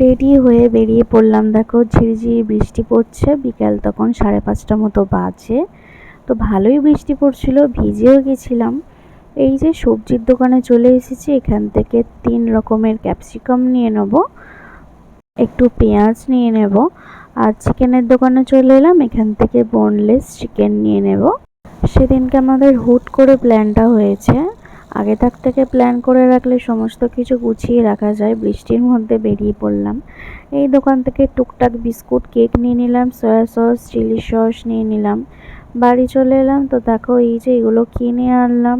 Ready হয়ে বেরিয়ে পড়লাম। দেখো ঝিরিঝিরি বৃষ্টি পড়ছে। বিকাল তখন সাড়ে পাঁচটা মতো বাজে। তো ভালোই বৃষ্টি পড়ছিল, ভিজেও গেছিলাম। এই যে সবজির দোকানে চলে এসেছি, এখান থেকে তিন রকমের ক্যাপসিকাম নিয়ে নেব, একটু পেঁয়াজ নিয়ে নেব আর চিকেনের দোকানে চলে এলাম। এখান থেকে বোনলেস চিকেন নিয়ে নেব। সেদিনকে আমাদের হুট করে প্ল্যানটা হয়েছে। আগে থাক থেকে প্ল্যান করে রাখলে সমস্ত কিছু গুছিয়ে রাখা যায়। বৃষ্টির মধ্যে বেরিয়ে পড়লাম। এই দোকান থেকে টুকটাক বিস্কুট, কেক নিয়ে নিলাম সয়া সস চিলি সস নিয়ে নিলাম। বাড়ি চলে এলাম তো দেখো এই যে এগুলো কিনে আনলাম।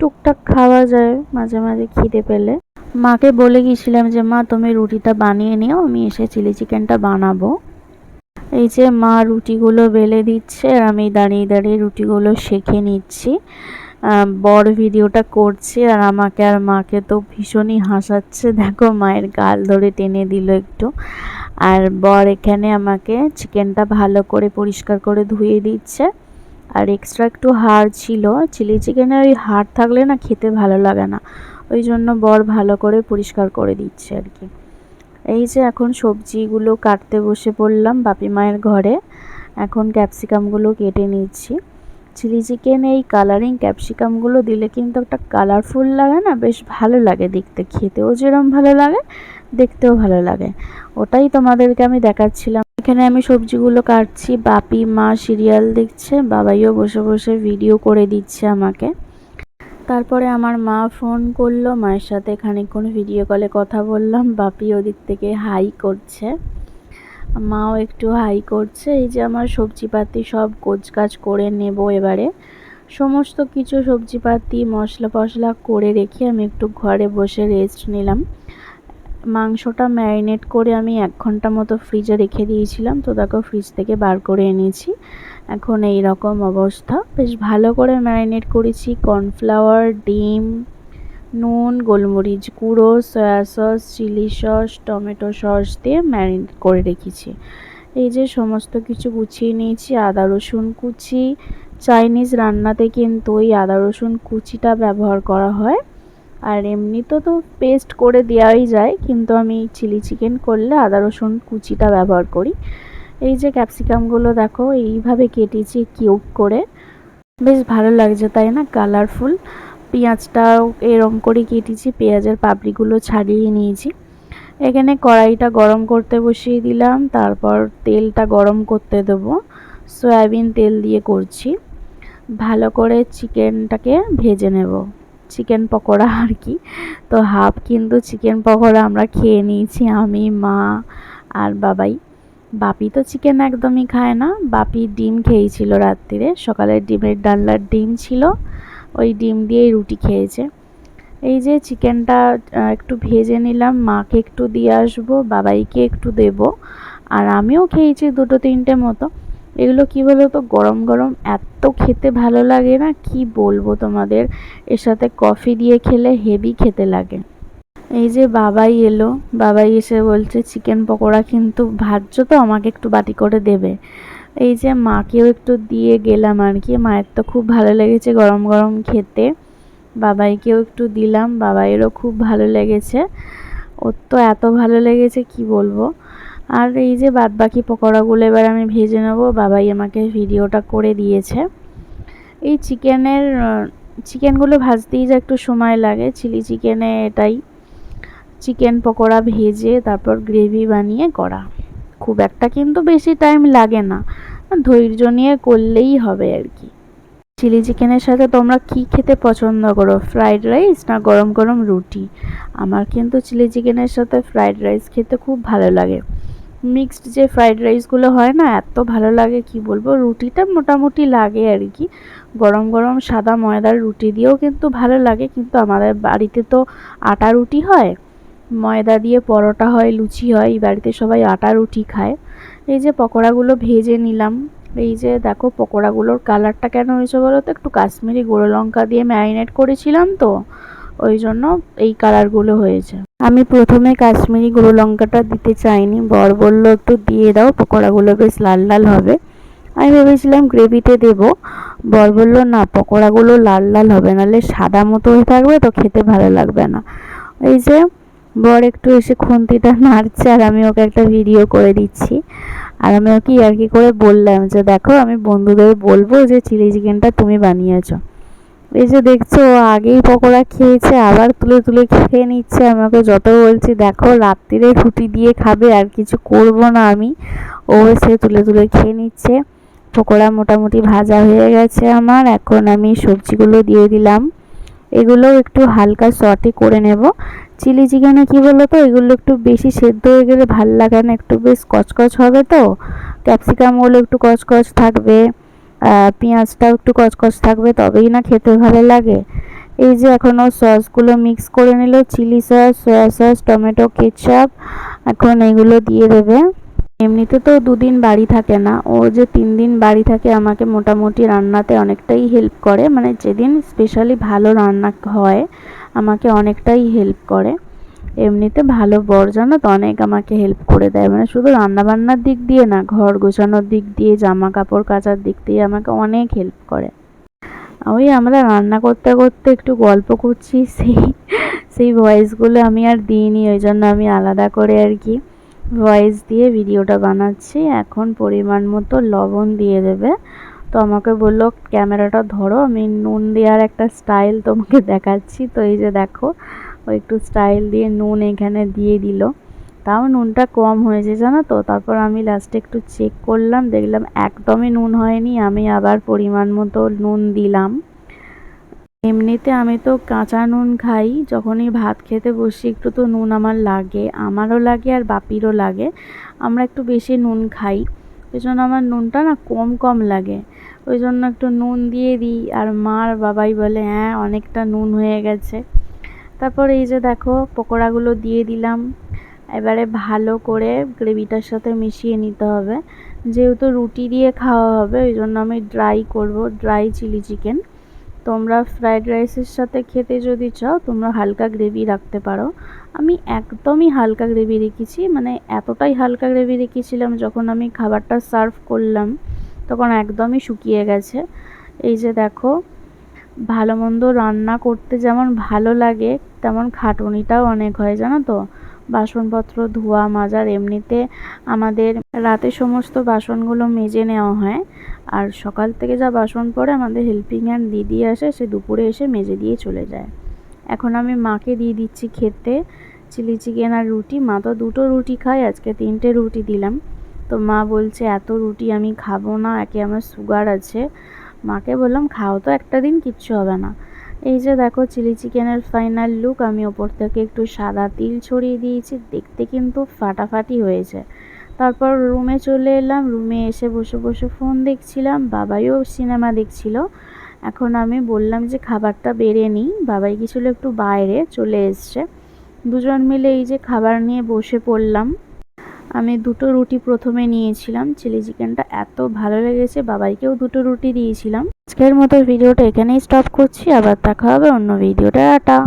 টুকটাক খাওয়া যায় মাঝে মাঝে খিদে পেলে। মাকে বলে গিয়েছিলাম যে, মা, তুমি রুটিটা বানিয়ে নিও, আমি এসে চিলি চিকেনটা বানাবো। এই যে মা রুটিগুলো বেলে দিচ্ছে, আর আমি দাঁড়িয়ে দাঁড়িয়ে রুটিগুলো শেখে নিচ্ছি। বড় ভিডিওটা করছে আর আমাকে আর মাকে তো ভীষণই হাসাচ্ছে। দেখো মায়ের গাল ধরে টেনে দিল একটু। আর বর এখানে আমাকে চিকেনটা ভালো করে পরিষ্কার করে ধুয়ে দিচ্ছে। আর এক্সট্রা একটু হাড় ছিল। চিলি চিকেনে ওই হাড় থাকলে না খেতে ভালো লাগে না। ওই জন্য বর ভালো করে পরিষ্কার করে দিচ্ছে আর কি। এই যে এখন সবজিগুলো কাটতে বসে পড়লাম বাপি মায়ের ঘরে। এখন ক্যাপসিকামগুলো কেটে নিচ্ছি। চিলি চিকেন এই কালারিং ক্যাপসিকামগুলো দিলে কিন্তু একটা কালারফুল লাগে না, বেশ ভালো লাগে দেখতে, খেতেও যেরম ভালো লাগে, দেখতেও ভালো লাগে। ওটাই তোমাদেরকে আমি দেখাচ্ছিলাম। এখানে আমি সবজিগুলো কাটছি, বাপি, মা সিরিয়াল দেখছে, বাবাইও বসে বসে ভিডিও করে দিচ্ছে আমাকে। তারপরে আমার মা ফোন করল, মায়ের সাথে খানিকক্ষণ ভিডিও কলে কথা বললাম, বাপি ওদিক থেকে হাই করছে। মাও একটু হাই করছে, এই যে আমার সবজিপাতি সব কাজ করে নেব এবারে। সমস্ত কিছু সবজিপাতি মশলা ফসলা করে রেখে আমি একটু ঘরে বসে রেস্ট নিলাম। মাংসটা ম্যারিনেট করে আমি এক ঘণ্টা মতো ফ্রিজে রেখে দিয়েছিলাম, তো দেখো ফ্রিজ থেকে বার করে এনেছি। এখন এই রকম অবস্থা। বেশ ভালো করে ম্যারিনেট করেছি কর্নফ্লাওয়ার ডিম নুন, গোলমরিচ গুঁড়ো, soy sauce, chilli sauce, tomato sauce দিয়ে ম্যারিনেট করে রেখেছি। এই যে সমস্ত কিছু গুছিয়ে নিয়েছি, আদা রসুন কুচি। চাইনিজ রান্নাতে কিন্তু ওই আদা রসুন কুচিটা ব্যবহার করা হয়। আর এমনি তো তো পেস্ট করে দেওয়াই যায়, কিন্তু আমি চিলি চিকেন করলে আদা রসুন কুচিটা ব্যবহার করি। এই যে ক্যাপসিকামগুলো দেখো, এইভাবে কেটেছি কিউব করে। বেশ ভালো লাগছে, তাই না? কালারফুল পেঁয়াজটাও এরম করে কেটেছি, পেঁয়াজের পাপড়িগুলো ছাড়িয়ে নিয়েছি। এখানে কড়াইটা গরম করতে বসিয়ে দিলাম, তারপর তেলটা গরম করতে দেবো। সয়াবিন তেল দিয়ে করছি। ভালো করে চিকেনটাকে ভেজে নেব। চিকেন পকোড়া আর কি। তো হাফ কিন্তু চিকেন পকোড়া আমরা খেয়ে নিয়েছি, আমি, মা আর বাবাই। বাপি তো চিকেন একদমই খায় না। বাপি ডিম খেয়েছিল রাত্রিরে সকালের ডিমের ডাল্লার ডিম ছিল। ওই ডিম দিয়েই রুটি খেয়েছে। এই যে চিকেনটা একটু ভেজে নিলাম, মাকে একটু দিয়ে আসব, বাবাইকে একটু দেব, আর আমিও খেয়েছি দুটো তিনটে মতো। এগুলো কি বলো তো গরম গরম এত খেতে ভালো লাগে না, কি বলব তোমাদের? এর সাথে কফি দিয়ে খেলে হেভি খেতে লাগে। এই যে বাবাই এলো, বাবাই এসে বলছে, চিকেন পকোড়া কিন্তু ভাজছো তো, আমাকে একটু বাটি করে দেবে। এই যে মাকেও একটু দিয়ে গেলাম আর কি। মায়ের তো খুব ভালো লেগেছে গরম গরম খেতে। বাবাইকেও একটু দিলাম, বাবাইয়েরও খুব ভালো লেগেছে। ওর তো এত ভালো লেগেছে, কি বলব? আর এই যে বাদ বাকি পকোড়াগুলো এবার আমি ভেজে নেব। বাবাই আমাকে ভিডিওটা করে দিয়েছে। এই চিকেনের চিকেনগুলো ভাজতেই যে একটু সময় লাগে। চিলি চিকেনে এটাই। চিকেন পকোড়া ভেজে তারপর গ্রেভি বানিয়ে করা। খুব একটা কিন্তু বেশি টাইম লাগে না। ধৈর্য নিয়ে করলেই হবে আর কি। চিলি চিকেনের সাথে তোমরা কি খেতে পছন্দ করো? ফ্রাইড রাইস না গরম গরম রুটি? আমার কিন্তু চিলি চিকেনের সাথে ফ্রাইড রাইস খেতে খুব ভালো লাগে। মিক্সড যে ফ্রাইড রাইসগুলো হয় না, এত ভালো লাগে কি বলব? রুটিটা মোটামুটি লাগে আর কি। গরম গরম সাদা ময়দার রুটি দিয়েও কিন্তু ভালো লাগে, কিন্তু আমাদের বাড়িতে তো আটা রুটি হয়। ময়দা দিয়ে পরোটা হয়, লুচি হয়, এই বাড়িতে সবাই আটা রুটি খায়। এই যে পকোড়াগুলো ভেজে নিলাম। এই যে দেখো পকোড়াগুলোর কালারটা কেন হয়েছে বলো তো? একটু কাশ্মীরি গুঁড়ো লঙ্কা দিয়ে ম্যারিনেট করেছিলাম তো, ওই জন্য এই কালারগুলো হয়েছে। আমি প্রথমে কাশ্মীরি গুঁড়ো লঙ্কাটা দিতে চাইনি। বর বলল, একটু দিয়ে দাও, পকোড়াগুলো বেশ লাল লাল হবে। আমি ভেবেছিলাম গ্রেভিতে দেব। বর বলল, না, পকোড়াগুলো লাল লাল হবে, নাহলে সাদা মতো হয়ে থাকবে তো খেতে ভালো লাগবে না। এই যে বর একটু এসে খুন্তিটা নাড়ছে আর আমি ওকে একটা ভিডিও করে দিচ্ছি। আর আমি ওকে আর কি করে বললাম যে, দেখো, আমি বন্ধুদের বলব যে, চিলি চিকেনটা তুমি বানিয়েছো। এই যে দেখছ আগেই পকোড়া খেয়েছে, আবার তুলে তুলে খেয়ে নিচ্ছে। আমাকে যত বলছি, দেখো, রাত্রিরে রুটি দিয়ে খাবে, আর কিছু করব না আমি। ও সে তুলে তুলে খেয়ে নিচ্ছে। পকোড়া মোটামুটি ভাজা হয়ে গেছে আমার। এখন আমি সবজিগুলো দিয়ে দিলাম। এগুলো একটু হালকা সটে করে নেব। চিলি চিকেনে কী বলো তো এগুলো একটু বেশি সেদ্ধ হয়ে গেলে ভালো লাগে না, একটু বেশ কচকচ হবে তো। ক্যাপসিকামগুলো একটু কচকচ থাকবে পেঁয়াজটাও একটু কচকচ থাকবে, তবেই না খেতে ভালো লাগে। এই যে এখনও সসগুলো মিক্স করে নিল, chilli sauce, soy sauce, tomato, ketchup, এখন এগুলো দিয়ে দেবে। এমনিতে তো দুদিন বাড়ি থাকে না। ও যে তিন দিন বাড়ি থাকে, আমাকে মোটামুটি রান্নাতে অনেকটাই হেল্প করে। মানে যেদিন স্পেশালি ভালো রান্না হয়, আমাকে অনেকটাই হেল্প করে। এমনিতে ভালো বর, জানো তো, অনেক আমাকে হেল্প করে দেয়। মানে শুধু রান্নাবান্নার দিক দিয়ে না, ঘর গোছানোর দিক দিয়ে জামা কাপড় কাচার দিক দিয়ে আমাকে অনেক হেল্প করে। ওই আমরা রান্না করতে করতে একটু গল্প করছি, সেই সেই ভয়েসগুলো আমি আর দিইনি, ওই জন্য আমি আলাদা করে আর কি। ভয়েস দিয়ে ভিডিওটা বানাচ্ছি। এখন পরিমাণ মতো লবণ দিয়ে দেবে। তো আমাকে বলল, ক্যামেরাটা ধরো, আমি নুন দেওয়ার একটা স্টাইল তোমাকে দেখাচ্ছি। তো এই যে দেখো, ও একটু স্টাইল দিয়ে নুন এখানে দিয়ে দিল। তাও নুনটা কম হয়েছে, জানো তো? তারপর আমি লাস্টে একটু চেক করলাম, দেখলাম একদমই নুন হয়নি। আমি আবার পরিমাণ মতো নুন দিলাম। এমনিতে আমি তো কাঁচা নুন খাই, যখনই ভাত খেতে বসি একটু তো নুন আমার লাগে, আমারও লাগে আর বাপিরও লাগে। আমরা একটু বেশি নুন খাই ওই জন্য আমার নুনটা না কম কম লাগে। ওই জন্য একটু নুন দিয়ে দিই, আর মার বাবাই বলে হ্যাঁ অনেকটা নুন হয়ে গেছে। তারপর এই যে দেখো, পকোড়াগুলো দিয়ে দিলাম। এবারে ভালো করে গ্রেভিটার সাথে মিশিয়ে নিতে হবে। যেহেতু রুটি দিয়ে খাওয়া হবে ওই জন্য আমি ড্রাই করব ড্রাই চিলি চিকেন তোমরা ফ্রায়েড রাইসের সাথে খেতে যদি চাও, তোমরা হালকা গ্রেভি রাখতে পারো। আমি একদমই হালকা গ্রেভি রেখেছি মানে এতটাই হালকা গ্রেভি রেখেছিলাম যখন আমি খাবারটা সার্ভ করলাম, তখন একদমই শুকিয়ে গেছে। এই যে দেখো, ভালো মন্দ রান্না করতে যেমন ভালো লাগে, তেমন খাটুনিটাও অনেক হয়, জানো তো? বাসনপত্র, ধোয়া মাজার এমনিতে আমাদের রাতে সমস্ত বাসনগুলো মেজে নেওয়া হয়। আর সকাল থেকে যা বাসন পড়ে, আমাদের হেল্পিং হ্যান্ড দিদি আসে, সে দুপুরে এসে মেজে দিয়ে চলে যায়। এখন আমি মাকে দিয়ে দিচ্ছি খেতে, চিলি চিকেন আর রুটি। মা তো দুটো রুটি খায়, আজকে তিনটে রুটি দিলাম। তো মা বলছে, এত রুটি আমি খাব না, একে আমার সুগার আছে। মাকে বললাম, খাও তো, একটা দিন কিচ্ছু হবে না। এই যে দেখো চিলি চিকেনের ফাইনাল লুক আমি ওপর থেকে একটু সাদা তিল ছড়িয়ে দিয়েছি, দেখতে কিন্তু ফাটাফাটি হয়েছে। তারপর রুমে চলে এলাম রুমে এসে বসে বসে ফোন দেখছিলাম, বাবাইও সিনেমা দেখছিল। এখন আমি বললাম যে খাবারটা বেড়ে নিই, বাবাই গেছিল একটু বাইরে, চলে এসছে। দুজন মিলে এই যে খাবার নিয়ে বসে পড়লাম। আমি দুটো রুটি প্রথমে নিয়েছিলাম। চিলি চিকেনটা এত ভালো লেগেছে, বাবাইকেও দুটো রুটি দিয়েছিলাম। আজকের মতো ভিডিওটা এখানেই স্টপ করছি। আবার দেখা হবে অন্য ভিডিওটা টাটা।